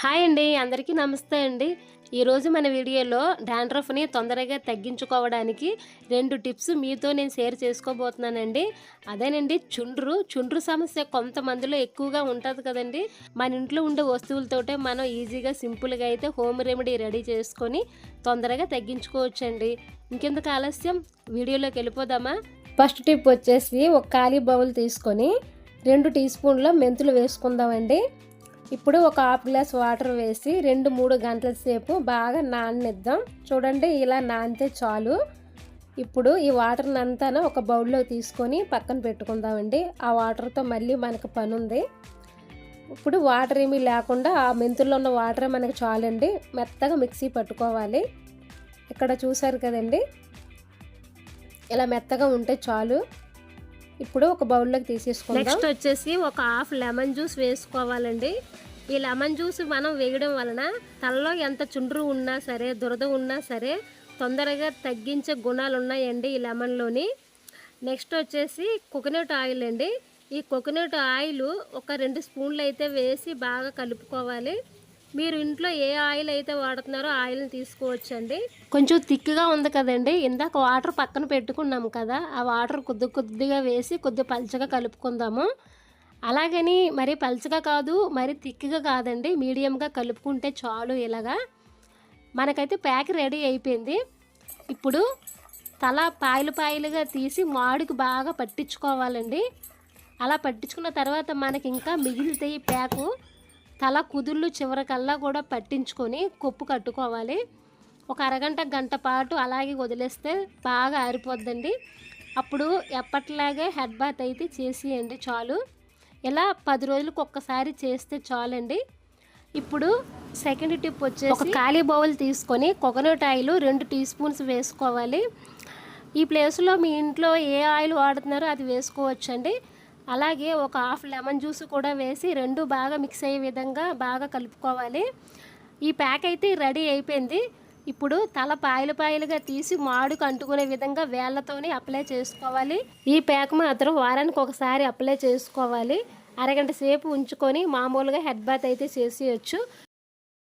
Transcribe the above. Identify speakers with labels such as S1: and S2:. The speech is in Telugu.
S1: హాయ్ అండి అందరికీ నమస్తే అండి. ఈరోజు మన వీడియోలో డాండ్రఫ్ని తొందరగా తగ్గించుకోవడానికి రెండు టిప్స్ మీతో నేను షేర్ చేసుకోబోతున్నానండి. అదేనండి చుండ్రు. చుండ్రు సమస్య కొంతమందిలో ఎక్కువగా ఉంటుంది కదండి. మన ఇంట్లో ఉండే వస్తువులతోటే మనం ఈజీగా సింపుల్గా అయితే హోమ్ రెమెడీ రెడీ చేసుకొని తొందరగా తగ్గించుకోవచ్చండి. ఇంకెందుకు ఆలస్యం? వీడియోలోకి వెళ్ళిపోదామా? ఫస్ట్ టిప్ వచ్చేసి ఒక ఖాళీ బౌల్ తీసుకొని రెండు టీ స్పూన్ల మెంతులు వేసుకుందామండి. ఇప్పుడు ఒక హాఫ్ గ్లాస్ వాటర్ వేసి రెండు మూడు గంటల సేపు బాగా నాననిద్దాం. చూడండి ఇలా నానితే చాలు. ఇప్పుడు ఈ వాటర్ని అంతా ఒక బౌల్లో తీసుకొని పక్కన పెట్టుకుందామండి. ఆ వాటర్తో మళ్ళీ మనకు పని ఉంది ఇప్పుడు వాటర్ ఏమీ లేకుండా ఆ మెంతుల్లో ఉన్న వాటరే మనకి చాలండి. మెత్తగా మిక్సీ పట్టుకోవాలి. ఇక్కడ చూసారు కదండి? ఇలా మెత్తగా ఉంటే చాలు. ఇప్పుడు ఒక బౌల్లోకి తీసేసుకుందాం. నెక్స్ట్ వచ్చేసి ఒక హాఫ్ లెమన్ జ్యూస్ వేసుకోవాలండి. ఈ లెమన్ జ్యూస్ మనం వేయడం వలన తలలో ఎంత చుండ్రు ఉన్నా సరే దురద ఉన్నా సరే తొందరగా తగ్గించే గుణాలు ఉన్నాయండి ఈ లెమన్లోని. నెక్స్ట్ వచ్చేసి కోకోనట్ ఆయిల్ అండి. ఈ కోకోనట్ ఆయిల్ ఒక రెండు స్పూన్లు అయితే వేసి బాగా కలుపుకోవాలి. మీరు ఇంట్లో ఏ ఆయిల్ అయితే వాడుతున్నారో ఆయిల్ని తీసుకోవచ్చండి. కొంచెం థిక్గా ఉంది కదండి. ఇందాక వాటర్ పక్కన పెట్టుకున్నాము కదా ఆ వాటర్ కొద్ది కొద్దిగా వేసి కొద్ది పలుచగా కలుపుకుందాము. అలాగని మరి పలుచగా కాదు మరి థిక్గా కాదండి. మీడియంగా కలుపుకుంటే చాలు ఇలాగా. మనకైతే ప్యాక్ రెడీ అయిపోయింది. ఇప్పుడు తల పాయలు పాయలుగా తీసి మాడికి బాగా పట్టించుకోవాలండి. అలా పట్టించుకున్న తర్వాత మనకి ఇంకా మిగిలితే ప్యాకు తల కుదుళ్ళు చివరికల్లా కూడా పట్టించుకొని కొప్పు కట్టుకోవాలి. ఒక అరగంట గంట పాటు అలాగే వదిలేస్తే బాగా ఆరిపోద్దండి. అప్పుడు ఎప్పట్లాగే హెడ్ బాత్ అయితే చేసేయండి చాలు. ఇలా పది రోజులకు ఒక్కసారి చేస్తే చాలండి? ఇప్పుడు సెకండ్ టిప్ వచ్చేసి ఒక ఖాళీ బౌల్ తీసుకొని కోకోనట్ ఆయిల్ రెండు టీ స్పూన్స్ వేసుకోవాలి. ఈ ప్లేస్లో మీ ఇంట్లో ఏ ఆయిల్ వాడుతున్నారో అది వేసుకోవచ్చండి. అలాగే ఒక హాఫ్ లెమన్ జ్యూస్ కూడా వేసి రెండు బాగా మిక్స్ అయ్యే విధంగా బాగా కలుపుకోవాలి. ఈ ప్యాక్ అయితే రెడీ అయిపోయింది. ఇప్పుడు తల పాయలు పాయలుగా తీసి మాడుకు అంటుకునే విధంగా వేళ్ళతోనే అప్లై చేసుకోవాలి. ఈ ప్యాక్ మాత్రం వారానికి ఒకసారి అప్లై చేసుకోవాలి. అరగంట సేపు ఉంచుకొని మామూలుగా హెడ్ బాత్ అయితే చేసేయచ్చు.